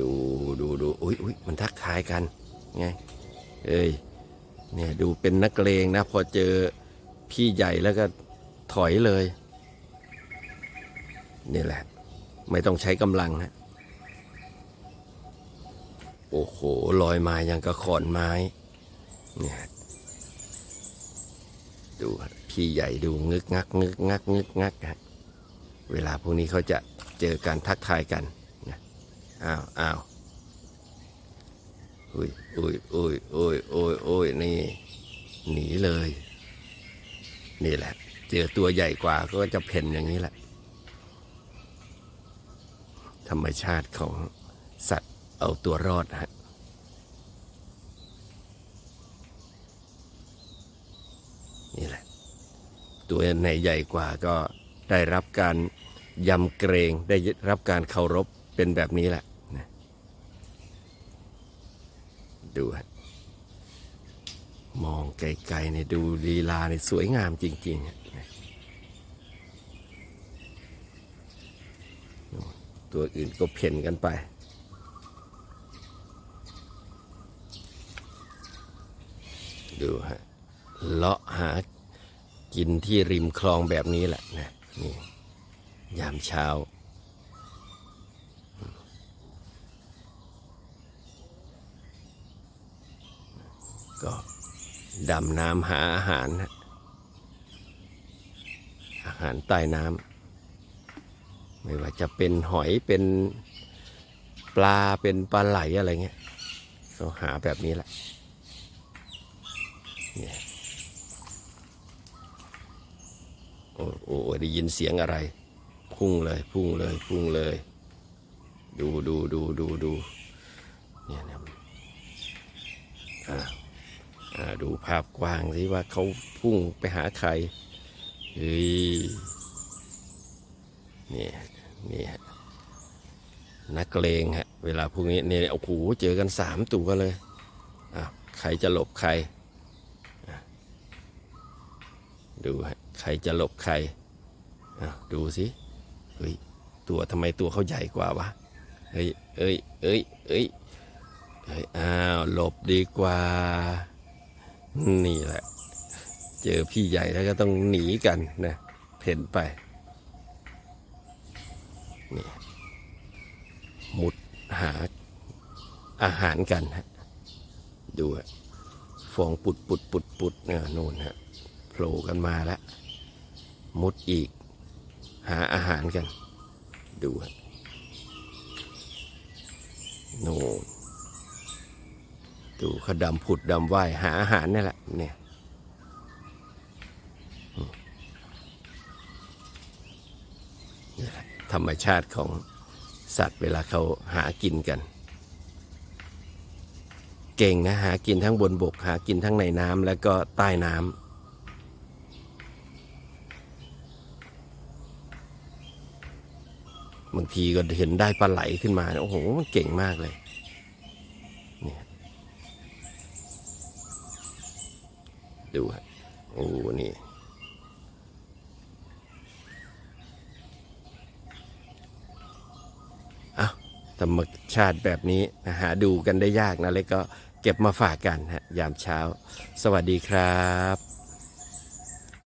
ดูดูดูอุ้ยอุ้ยมันทักทายกันไงเอ้ยเนี่ยดูเป็นนักเลงนะ พอเจอพี่ใหญ่แล้วก็ถอยเลยนี่แหละ ไม่ต้องใช้กำลังฮะโอ้โหลอยมาอย่างกระขอนไม้เนี่ยดูพี่ใหญ่ดูงึกงักงึกงักงึกงักฮะเวลาพวกนี้เขาจะเจอการทักทายกัน อ้าวอ้าวอุ้ยอุ้ยอุ้ยอุ้ยอุ้ยอุ้ยนี่หนีเลย นี่แหละ เจอตัวใหญ่กว่าก็จะเพ่นอย่างนี้แหละ ธรรมชาติของสัตว์เอาตัวรอดฮะนี่แหละ ตัวไหนใหญ่กว่าก็ได้รับการยำเกรงได้รับการเคารพเป็นแบบนี้แหละนะ ดูมองไกลๆเนี่ยดูลีลาเนี่ยสวยงามจริงๆฮะตัวอื่นก็เพ่นกันไป ดูฮะ เลาะหากินที่ริมคลองแบบนี้แหละนะนี่ยามเช้า ก็ดำน้ำหาอาหาร อาหารใต้น้ำไม่ว่าจะเป็นหอยเป็นปลาเป็นปลาไหลอะไรเงี้ยก็หาแบบนี้แหละเนี่ยโอ้โอ้ได้ยินเสียงอะไร พุ่งเลยพุ่งเลยพุ่งเลย ดูดูดูดูดูเนี่ยนะอ่า ดูภาพกว้างสิว่าเขาพุ่งไปหาใครเฮ้ยนี่นี่ยนักเลงฮะ เวลาพวกนี้เนี่ยโอ้โหเจอกันสามตัวเลยอะใครจะหลบใคร ดูฮะใครจะหลบใครอ้าวดูสิเฮ้ยตัวทำไมตัวเขาใหญ่กว่าวะเฮ้ยเอ้ยเอ้ยเอ้ยเฮ้ยอ้าวหลบดีกว่า นี่แหละ เจอพี่ใหญ่แล้วก็ต้องหนีกันนะเพ่นไปนี่มุดหาอาหารกันฮะดูฮะฟองปุดปุดปุดปุดเนี่ยนู่นฮะโผล่กันมาแล้ว มุดอีก หาอาหารกัน ดูฮะโน่น ดูขดำผุดดำว่ายหาอาหารนี่แหละเนี่ยธรรมชาติของสัตว์เวลาเขาหากินกัน เก่งนะหากินทั้งบนบก หากินทั้งในน้ำแล้วก็ใต้น้ำบางทีก็เห็นได้ปลาไหลขึ้นมา โอ้โห มันเก่งมากเลย ดูฮะโอ้นี่เอาธรรมชาติแบบนี้หาดูกันได้ยากนะเล็กก็เก็บมาฝากกันฮะยามเช้า สวัสดีครับ